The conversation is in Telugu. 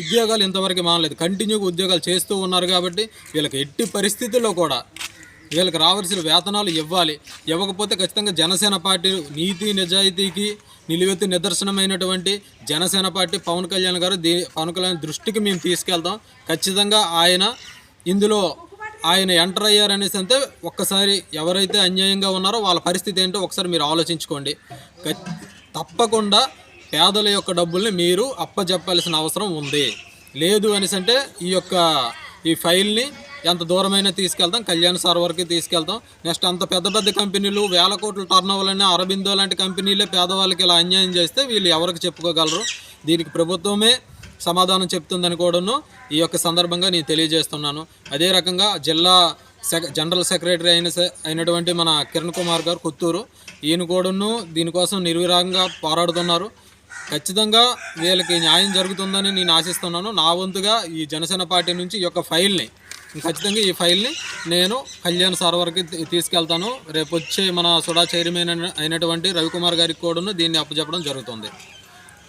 ఉద్యోగాలు ఇంతవరకు మానలేదు. కంటిన్యూగా ఉద్యోగాలు చేస్తూ ఉన్నారు కాబట్టి వీళ్ళకి ఎట్టి పరిస్థితుల్లో కూడా వీళ్ళకి రావాల్సిన వేతనాలు ఇవ్వాలి. ఇవ్వకపోతే ఖచ్చితంగా జనసేన పార్టీ నీతి నిజాయితీకి నిలువెత్తు నిదర్శనమైనటువంటి జనసేన పార్టీ పవన్ కళ్యాణ్ గారు దీ పవన్ కళ్యాణ్ దృష్టికి మేము తీసుకెళ్తాం. ఖచ్చితంగా ఆయన ఇందులో ఆయన ఎంటర్ అయ్యారనేసి అంటే ఒక్కసారి ఎవరైతే అన్యాయంగా ఉన్నారో వాళ్ళ పరిస్థితి ఏంటో ఒకసారి మీరు ఆలోచించుకోండి. తప్పకుండా పేదల యొక్క డబ్బుల్ని మీరు అప్పజెప్పాల్సిన అవసరం ఉంది. లేదు అనేసి అంటే ఈ యొక్క ఈ ఫైల్ని ఎంత దూరమైనా తీసుకెళ్తాం కళ్యాణ్ సార్ వరకు తీసుకెళ్తాం. నెక్స్ట్ అంత పెద్ద పెద్ద కంపెనీలు వేల కోట్ల టర్న్ ఓవర్లని అరబిందో లాంటి కంపెనీలే పేదవాళ్ళకి ఇలా అన్యాయం చేస్తే వీళ్ళు ఎవరికి చెప్పుకోగలరు? దీనికి ప్రభుత్వమే సమాధానం చెప్తుందని కూడాను ఈ యొక్క సందర్భంగా నేను తెలియజేస్తున్నాను. అదే రకంగా జిల్లా సెక జనరల్ సెక్రటరీ అయిన అయినటువంటి మన కిరణ్ కుమార్ గారు కొత్తూరు ఈయన కూడాను దీనికోసం నిర్విరాగంగా పోరాడుతున్నారు. ఖచ్చితంగా వీళ్ళకి న్యాయం జరుగుతుందని నేను ఆశిస్తున్నాను. నా వంతుగా ఈ జనసేన పార్టీ నుంచి ఈ యొక్క ఫైల్ని ఖచ్చితంగా ఈ ఫైల్ని నేను కళ్యాణ్ సార్ వరకు తీసుకెళ్తాను. రేపు వచ్చే మన సుడా చైర్మన్ అయినటువంటి రవికుమార్ గారికి కూడాను దీన్ని అప్పచెప్పడం జరుగుతుంది.